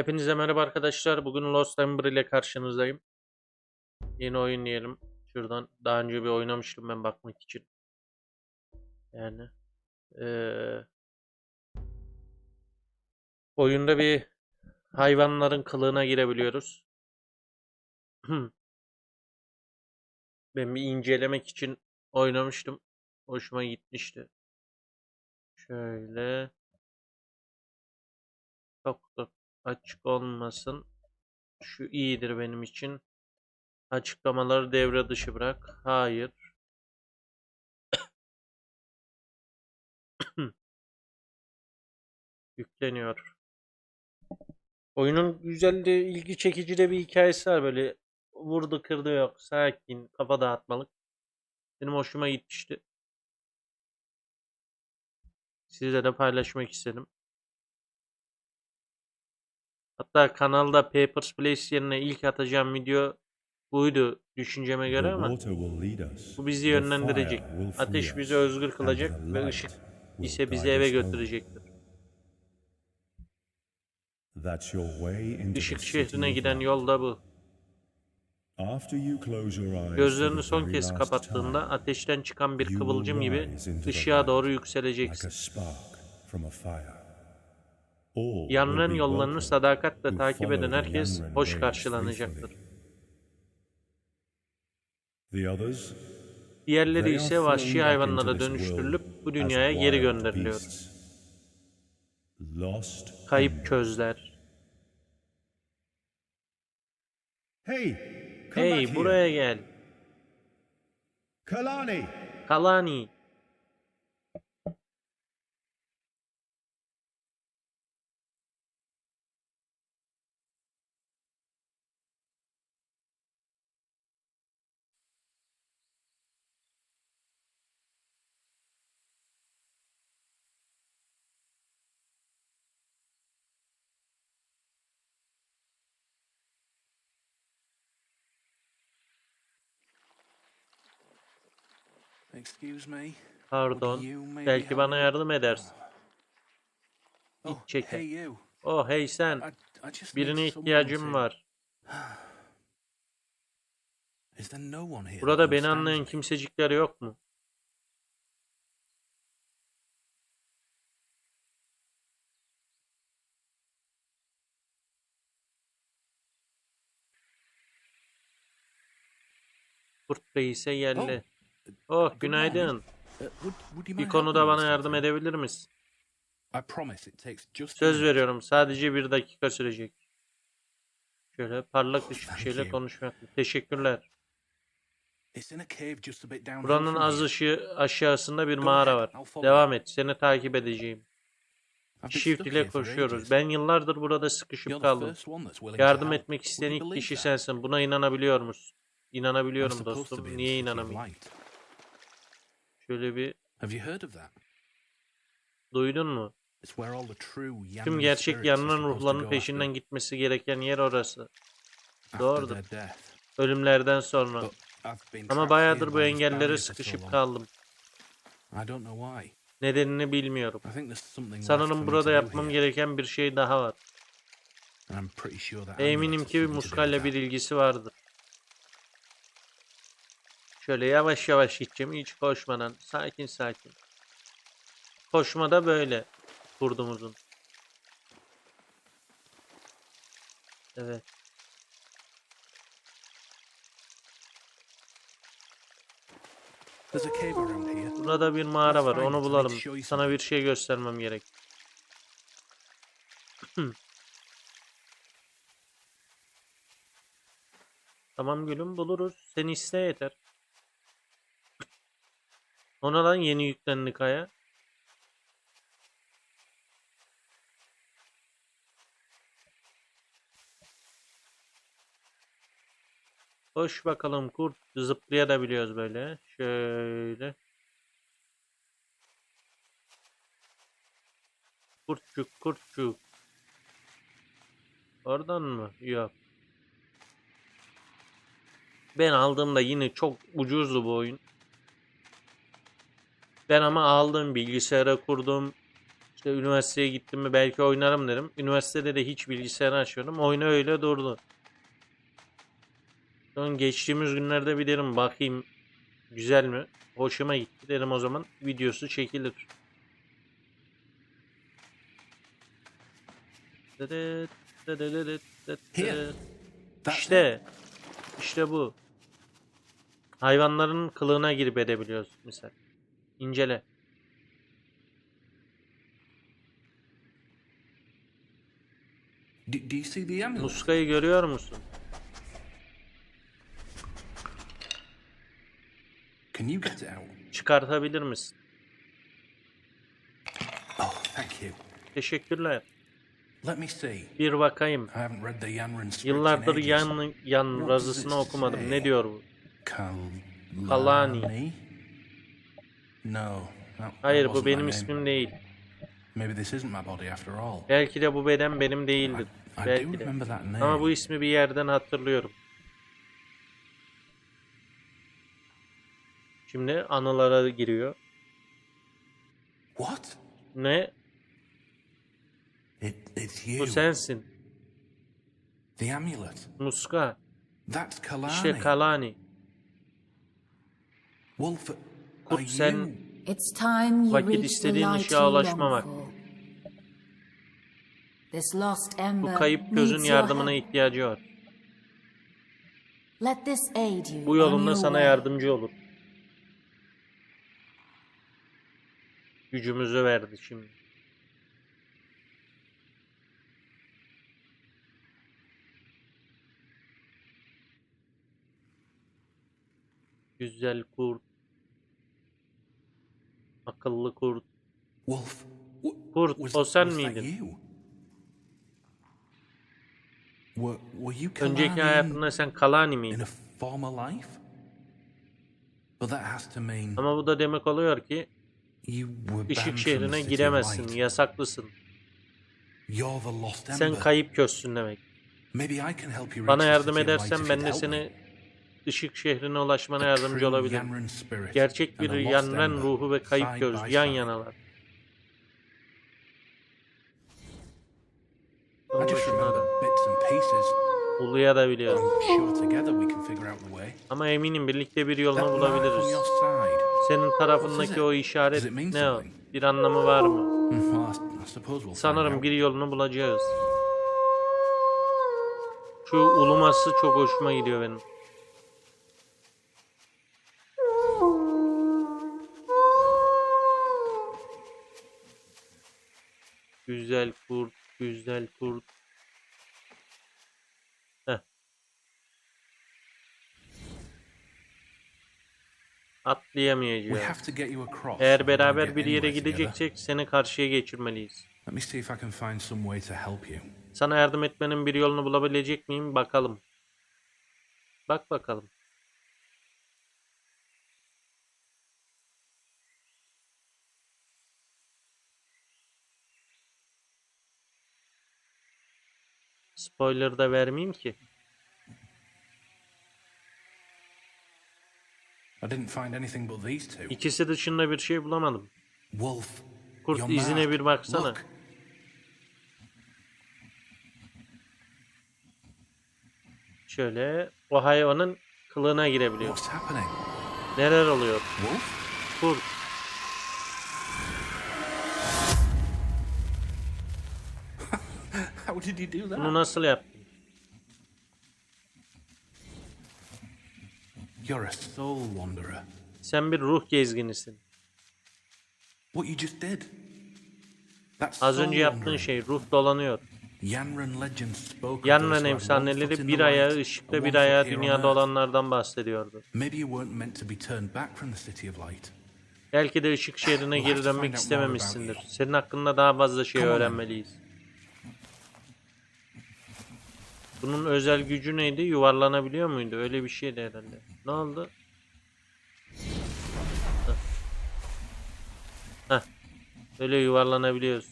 Hepinize merhaba arkadaşlar. Bugün Lost Ember ile karşınızdayım. Yeni oyun diyelim. Şuradan daha önce bir oynamıştım ben bakmak için. Yani eee, oyunda bir hayvanların kılığına girebiliyoruz. Ben bir incelemek için oynamıştım. Hoşuma gitmişti. Şöyle çok da açık olmasın. Şu iyidir benim için. Açıklamaları devre dışı bırak. Hayır. Yükleniyor. Oyunun güzel de ilgi çekici de bir hikayesi var. Böyle vurdu kırdı yok. Sakin, kafa dağıtmalık. Benim hoşuma gitmişti. Sizle de paylaşmak istedim. Hatta kanalda Papers, Please yerine ilk atacağım video buydu düşünceme göre ama bu bizi yönlendirecek. Ateş bizi özgür kılacak ve ışık ise bizi eve götürecektir. Işık şehrine giden yol da bu. Gözlerini son kez kapattığında ateşten çıkan bir kıvılcım gibi ışığa doğru yükseleceksin. Be yollarını sadakatle takip eden herkes hoş karşılanacaktır. Diğerleri ise vahşi hayvanlara dönüştürülüp bu dünyaya geri gönderiliyor. Kayıp közler. Hey, buraya gel. Kalani. Kalani. Pardon. Belki bana yardım edersin. Oh, çeker. Oh hey sen. Birine ihtiyacım var. Burada beni anlayan kimsecikler yok mu? Kurt Bey ise geldi. Oh günaydın. Uh, Bir konuda bana yardım edebilir misin? Söz veriyorum sadece bir dakika sürecek. Şöyle parlak ışık Thank şeyle konuşmak. Teşekkürler. Buranın az ışığı aşağısında bir mağara var. Devam et. Seni takip edeceğim. Shift ile koşuyoruz. Ben yıllardır burada sıkışıp kaldım. Yardım etmek isteyen ilk kişi sensin. Buna inanabiliyor musun? İnanabiliyorum dostum. Niye inanamayayım? Şöyle bir Have you heard of that? duydun mu? It's where all the true Yanran Tüm gerçek spirits are yanılan supposed to ruhların go peşinden after, gitmesi gereken yer orası. after doğrudur. their death. Ölümlerden sonra. But I've been Ama trapped bayağıdır bu by engellere barrier for so sıkışıp long. kaldım. I don't know why. Nedenini bilmiyorum. I think there's something left for Sanırım me to burada do yapmam here, gereken bir şey daha var. and I'm pretty sure that Eminim ki muskayla bir ilgisi vardır. Şöyle yavaş yavaş gideceğim hiç koşmadan. Sakin sakin. Koşma da böyle. Kurdumuzun. Evet. Burada bir mağara var. Onu bulalım. Sana bir şey göstermem gerek. Tamam gülüm buluruz. Seni iste yeter. Ona lan yeni yüklendi kaya. Hoş bakalım kurt. Zıplayabiliyoruz böyle. Şöyle. Kurtçuk kurtçuk. Oradan mı? Yok. Ben aldığımda yine çok ucuzdu bu oyun. Ben ama aldım bilgisayara kurdum. İşte üniversiteye gittim mi belki oynarım derim. Üniversitede de hiç bilgisayar açmadım. Oyunu öyle durdu. Son geçtiğimiz günlerde bir derim bakayım güzel mi? Hoşuma gitti derim o zaman videosu çekilir. İşte. işte bu. Hayvanların kılığına girip edebiliyoruz misal. İncele. Do, do you see the amulet? Muskayı görüyor musun? Can you get it out? Çıkartabilir misin? Oh, thank you. Teşekkürler. Let me see. Bir bakayım. I haven't read the Yanran script Yıllardır ages. yan yan razısını okumadım. Ne diyor bu? Kalani. Kalani. No. Hayır bu benim ismim değil. Maybe this isn't my body after all. Belki de bu beden benim değildir. I do Belki de. Ama bu ismi bir yerden hatırlıyorum. Şimdi anılara giriyor. What? Ne? It, it's you. Bu sensin. The amulet. Muska. That's Kalani. İşte Kalani. Wolf, Kurt are sen Vakit istediğin ışığa ulaşmamak. Bu kayıp gözün yardımına ihtiyacı var. Let this aid you Bu yolunda your sana yardımcı olur. Gücümüzü verdi şimdi. Güzel kurt. Akıllı kurt. Wolf. Kurt, o sen miydin? Önceki hayatında sen Kalani in miydin? Ama bu da demek oluyor ki the şehrine giremezsin, yasaklısın. Sen kayıp közsün demek. Bana yardım edersen ben de seni. Işık şehrine ulaşmana yardımcı spirit Gerçek bir yanren ruhu ve kayıp göz yan yanalar. Uluya da biliyorum. Ama eminim birlikte bir yolunu bulabiliriz. Senin tarafındaki o işaret ne o? Bir anlamı var mı? Hmm, Sanırım bir yolunu bulacağız. Şu uluması çok hoşuma gidiyor benim. Güzel kurt, güzel kurt. Heh. Across. Eğer beraber bir yere gideceksek seni karşıya geçirmeliyiz. Sana yardım etmenin bir yolunu bulabilecek miyim? Bakalım. Bak bakalım. Spoiler da vermeyeyim ki. I didn't find anything but these two. İkisi dışında bir şey bulamadım. Wolf. Kurt izine bir baksana. Look. Şöyle o hayvanın kılığına girebiliyor. What's happening? Neler oluyor? Wolf? Kurt. How did you do that? Bunu nasıl yaptın? You're a soul wanderer. Sen bir ruh gezginisin. What you just did. That's Az önce yaptığın şey ruh dolanıyor. Yanran efsaneleri bir the ayağı light, ışıkta bir ayağı dünyada olanlardan bahsediyordu. Maybe you weren't meant to be turned back from the city of light. Belki de ışık şehrine geri dönmek istememişsindir. Senin hakkında daha fazla şey öğrenmeliyiz. Bunun özel gücü neydi? Yuvarlanabiliyor muydu? Öyle bir şeydi herhalde. Ne oldu? Heh. Heh. Öyle yuvarlanabiliyoruz.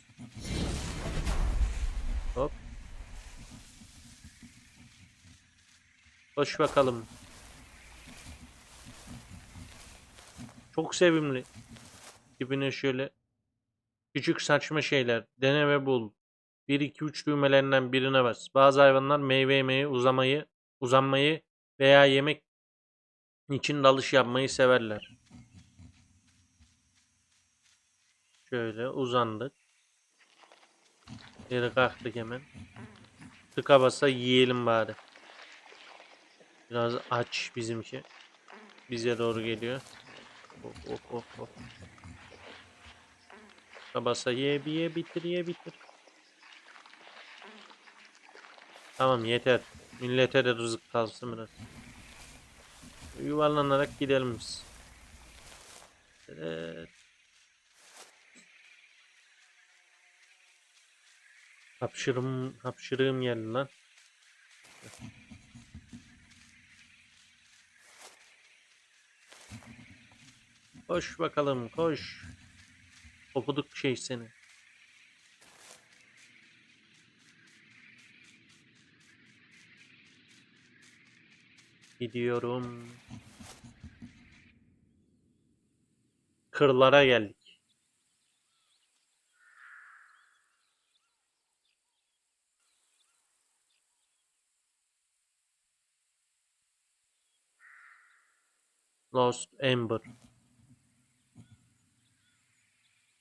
Hop. Koş bakalım. Çok sevimli. Dibine şöyle Küçük saçma şeyler. Dene ve bul. 1 2 3 düğmelerinden birine bas. Bazı hayvanlar meyve yemeyi, uzamayı, uzanmayı veya yemek için dalış yapmayı severler. Şöyle uzandık. Geri kalktık hemen. Tıka basa yiyelim bari. Biraz aç bizimki. Bize doğru geliyor. Hop hop hop hop. Tıka basa ye ye bitir ye bitir. Tamam yeter. Millete de rızık kalsın biraz. Yuvarlanarak gidelim biz. Evet. Hapşırım, hapşırığım geldi lan. Koş bakalım koş. Okuduk şey seni. Gidiyorum. Kırlara geldik. Lost Ember.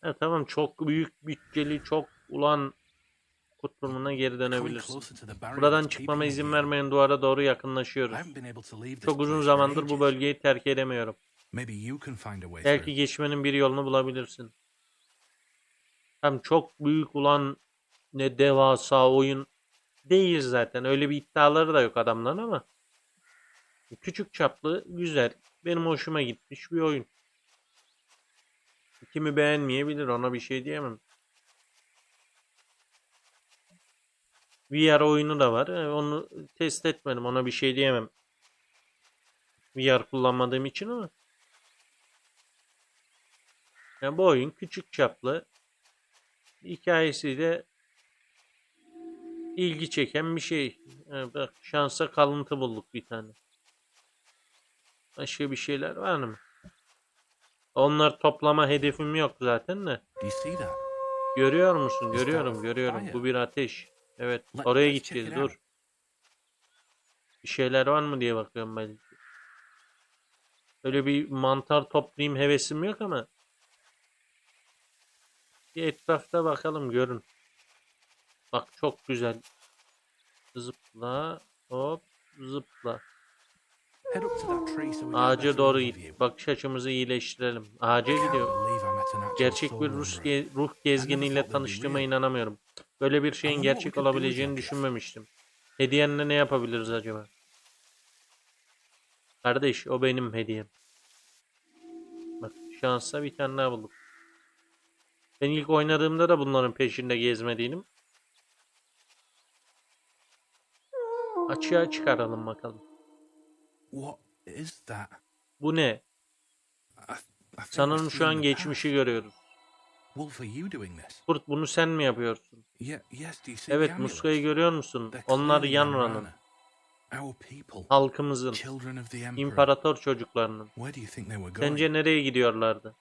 Ha, tamam çok büyük bütçeli çok ulan kutumuna geri dönebilirsin. Buradan çıkmama izin vermeyen duvara doğru yakınlaşıyoruz. Çok uzun zamandır bu bölgeyi terk edemiyorum. Belki geçmenin bir yolunu bulabilirsin. Hem çok büyük ulan ne devasa oyun değil zaten. Öyle bir iddiaları da yok adamların ama küçük çaplı güzel. Benim hoşuma gitmiş bir oyun. Kimi beğenmeyebilir ona bir şey diyemem. VR oyunu da var. Ee, Onu test etmedim. Ona bir şey diyemem. VR kullanmadığım için ama. Yani bu oyun küçük çaplı. Hikayesi de ilgi çeken bir şey. Yani bak şansa kalıntı bulduk bir tane. Başka bir şeyler var mı? Onlar toplama hedefim yok zaten de. Görüyor musun? Görüyorum, görüyorum. Bu bir ateş. Evet, Let- oraya gideceğiz. Dur. Bir şeyler var mı diye bakıyorum belki. Öyle bir mantar toplayayım hevesim yok ama. Bir etrafta bakalım görün. Bak çok güzel. Zıpla, hop, zıpla. Head up to that tree so we get a Ağaca better doğru overview. git. Bakış açımızı iyileştirelim. Ağaca gidiyor. believe Gerçek bir Rus ge- ruh gezginiyle tanıştığıma inanamıyorum. Böyle bir şeyin gerçek olabileceğini düşünmemiştim. Hediyenle ne yapabiliriz acaba? Kardeş, o benim hediyem. Bak, şansa bir tane daha bulduk. Ben ilk oynadığımda da bunların peşinde gezmediydim. Açığa çıkaralım bakalım. What is that? Bu ne? Sanırım şu an geçmişi görüyoruz. Past. Wolf, are you doing this? Kurt bunu sen mi yapıyorsun? Yeah, yes, do you see the Evet? Muska'yı görüyor musun? Onlar Yanra'nın, halkımızın, imparator çocuklarının. Sence nereye gidiyorlardı?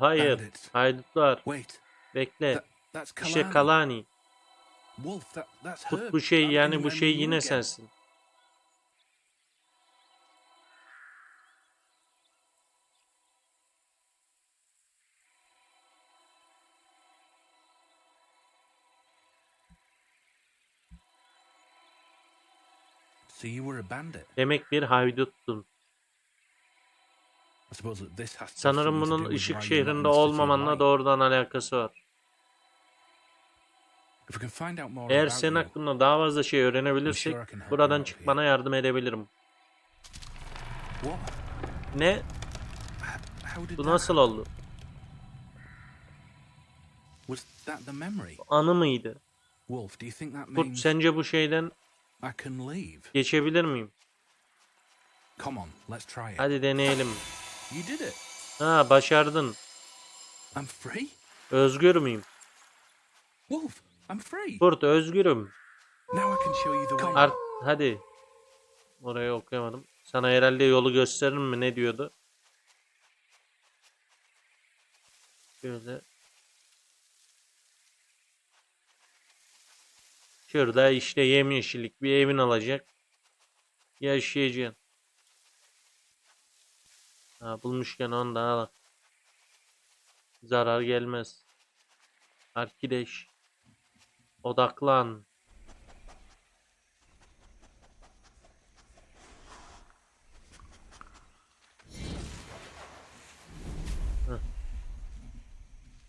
Hayır, haydutlar. Wait. Bekle. That, that's Kalani. İşte Kalani. Wolf, that, that's her. Kurt bu şey That yani bu şey yine sensin. So you were a bandit. Demek bir hayduttun. I suppose that this has to have Sanırım bunun in şehrinde olmamanla doğrudan alakası var. Eğer senin hakkında daha fazla şey öğrenebilirsek buradan çıkmana yardım edebilirim. Ne? Bu nasıl oldu? Anı mıydı? Kurt sence bu şeyden geçebilir miyim? Hadi deneyelim. You did it. Ha başardın. I'm free? Özgür müyüm? Wolf, I'm free. Kurt özgürüm. Now I can show you the way. Art hadi. Orayı okuyamadım. Sana herhalde yolu gösteririm mi ne diyordu? Şöyle. Şurada işte yemyeşillik bir evin alacak. Yaşayacaksın. Ha, bulmuşken onu da al. Zarar gelmez. Arkadaş. Odaklan.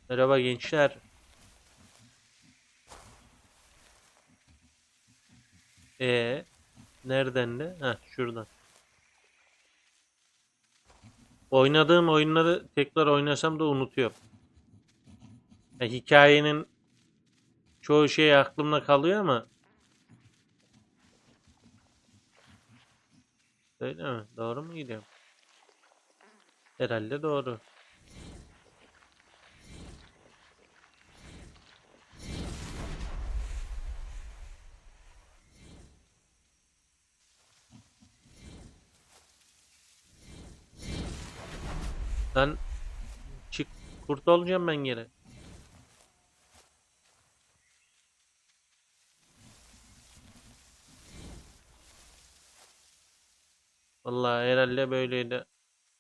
Merhaba gençler. E nereden de? Ha şuradan. Oynadığım oyunları tekrar oynasam da unutuyorum. Ya, hikayenin çoğu şey aklımda kalıyor ama Öyle mi? Doğru mu gidiyorum? Herhalde doğru. Lan çık kurt olacağım ben gene. Vallahi herhalde böyleydi.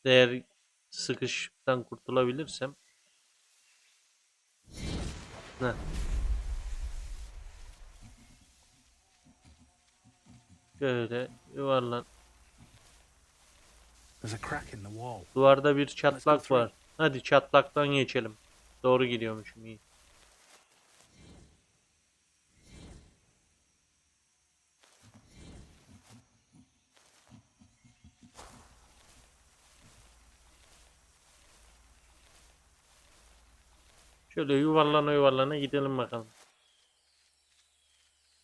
Eğer sıkışıktan kurtulabilirsem. Heh. Şöyle yuvarlan. There's a crack in the wall. Duvarda bir çatlak var. Hadi çatlaktan geçelim. Doğru gidiyormuşum iyi. Şöyle yuvarlana yuvarlana gidelim bakalım.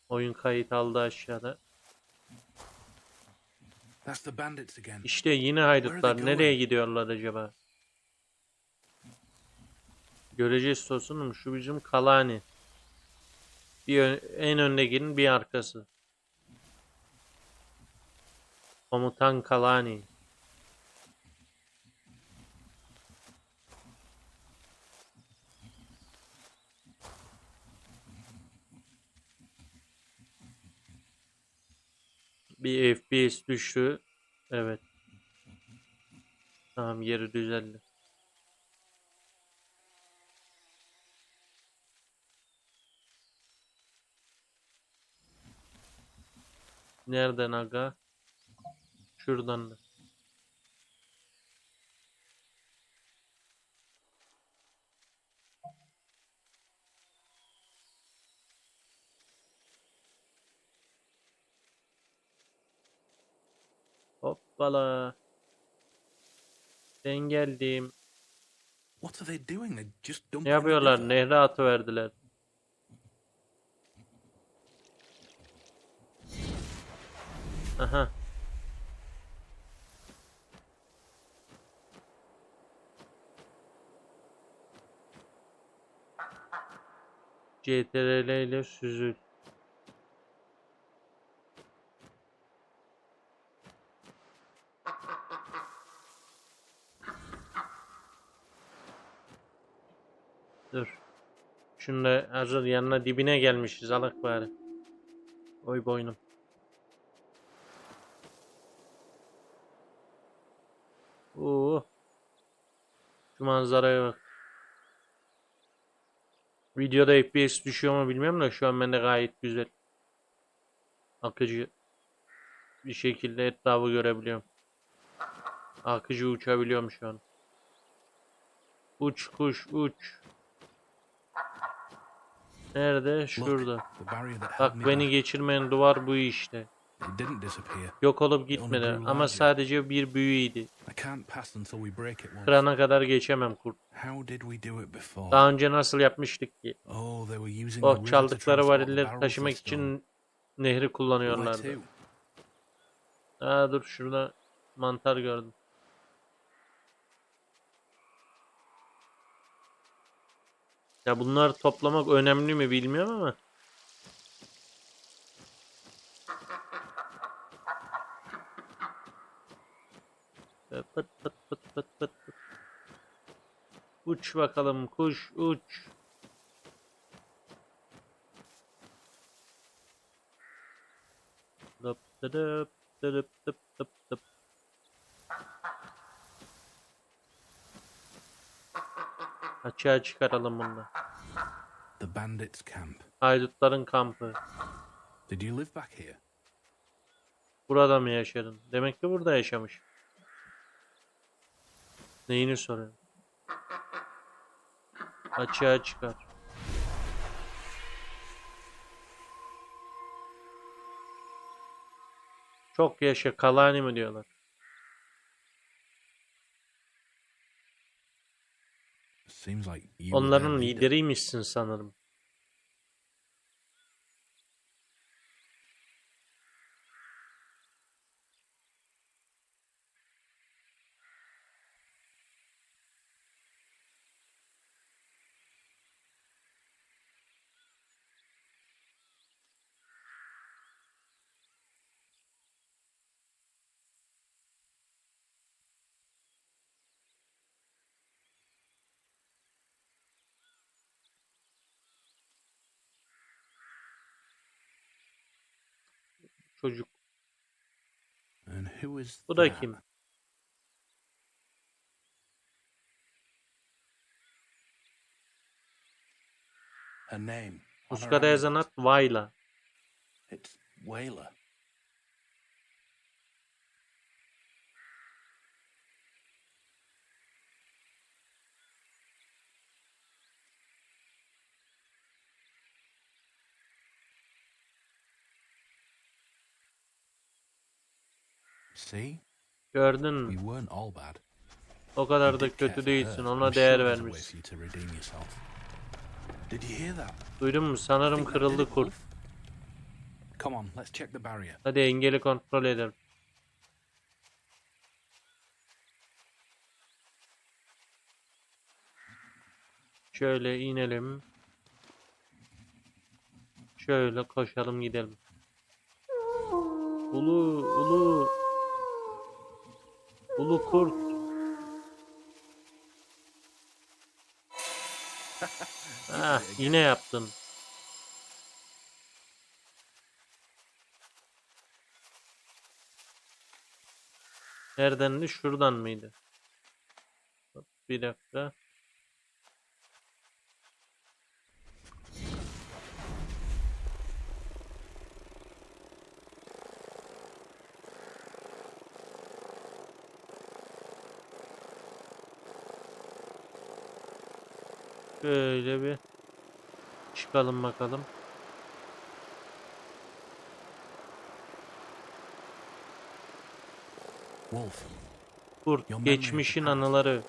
Oyun kayıt aldı aşağıda. That's the bandits again. İşte yine haydutlar. Nereye gidiyorlar acaba? Göreceğiz tosunum. Şu bizim Kalani. Bir ön- en öndekinin bir arkası. Komutan Kalani. Bir FPS düştü. Evet. Tamam yeri düzeldi. Nereden aga? Şuradan da. Hoppala. Ben geldim. What are they doing? They just Ne yapıyorlar? Nehre atıverdiler. Aha. CTRL ile süzül. Dur. Şunu da hazır yanına dibine gelmişiz alak bari. Oy boynum. Oo. Şu manzaraya bak. Videoda FPS düşüyor mu bilmiyorum da şu an bende gayet güzel. Akıcı bir şekilde etrafı görebiliyorum. Akıcı uçabiliyorum şu an. Uç kuş uç. Nerede? Şurada. Bak beni geçirmeyen duvar bu işte. Yok olup gitmedi ama sadece bir büyüydü. I can't pass until we break it. Wolf. Kırana kadar geçemem kurt. Daha önce nasıl yapmıştık ki? Oh, çaldıkları varilleri taşımak için nehri kullanıyorlardı. Aa dur şurada mantar gördüm. Ya bunları toplamak önemli mi bilmiyorum ama. Pıt pıt pıt pıt pıt pıt. Uç bakalım kuş uç. Dıp dıp dıp dıp dıp dıp. Açığa çıkaralım bunu. The bandits' camp. Haydutların kampı. Did you live back here? Burada mı yaşadın? Demek ki burada yaşamış. Neyini soruyorum? Açığa çıkar. Çok yaşa Kalani mi diyorlar? Seems like you were their Onların lideriymişsin sanırım. Çocuk. And who is Bu da that? kim? Her name. Puskada yazan at Vayla. It's Whaler. Gördün mü? O kadar da kötü değilsin. Ona değer vermişsin. Duydun mu? Sanırım kırıldı kurt. Hadi engeli kontrol edelim. Şöyle inelim. Şöyle koşalım gidelim. Ulu ulu ulu kurt. Ah, yine yaptın. Neredendi? Şuradan mıydı? Bir dakika. Şöyle bir çıkalım bakalım. Wolf, Kurt, geçmişin anıları.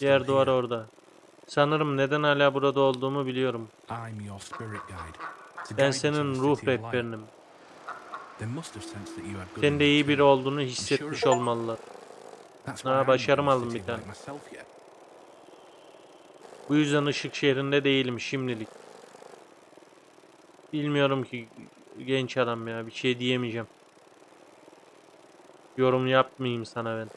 Diğer duvar orada. Sanırım neden hala burada olduğumu biliyorum. Ben senin ruh rehberinim. Sen de iyi biri olduğunu hissetmiş olmalılar. Ha, başarım aldım bir tane. Bu yüzden ışık şehrinde değilim şimdilik. Bilmiyorum ki genç adam ya bir şey diyemeyeceğim. Yorum yapmayayım sana ben.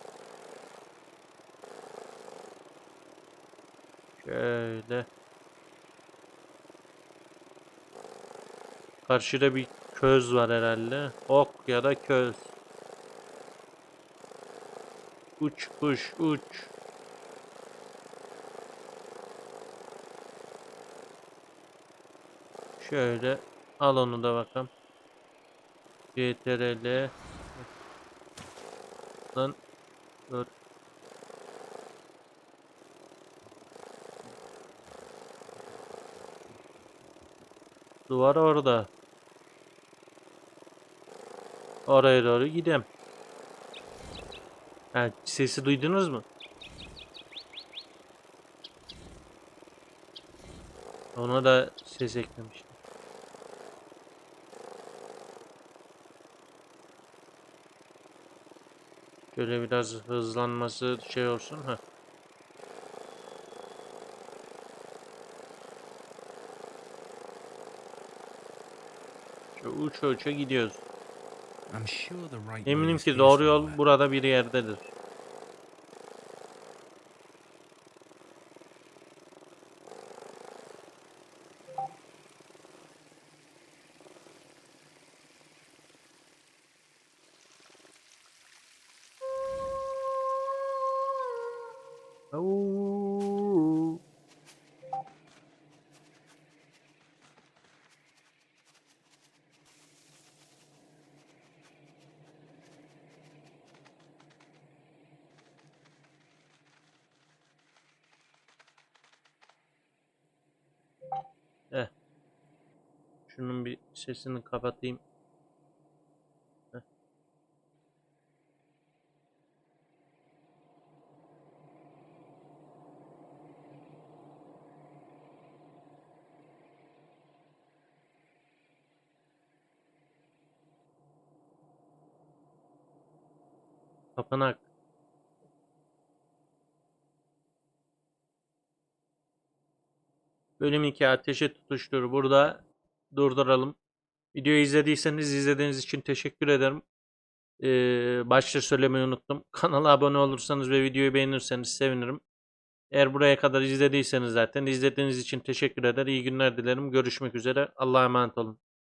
Şöyle. Karşıda bir köz var herhalde. Ok ya da köz. Uç kuş uç. Şöyle al onu da bakalım. CTRL Lan dur. Duvar orada. Oraya doğru gidem. Ha, sesi duydunuz mu? Ona da ses eklemiştim. Böyle biraz hızlanması şey olsun. ha. Uç uça gidiyoruz. Eminim ki doğru yol burada bir yerdedir. Şunun bir sesini kapatayım. Heh. Kapanak. Bölüm 2 ateşe tutuştur. Burada durduralım. Videoyu izlediyseniz izlediğiniz için teşekkür ederim. Ee, başta söylemeyi unuttum. Kanala abone olursanız ve videoyu beğenirseniz sevinirim. Eğer buraya kadar izlediyseniz zaten izlediğiniz için teşekkür eder. İyi günler dilerim. Görüşmek üzere. Allah'a emanet olun.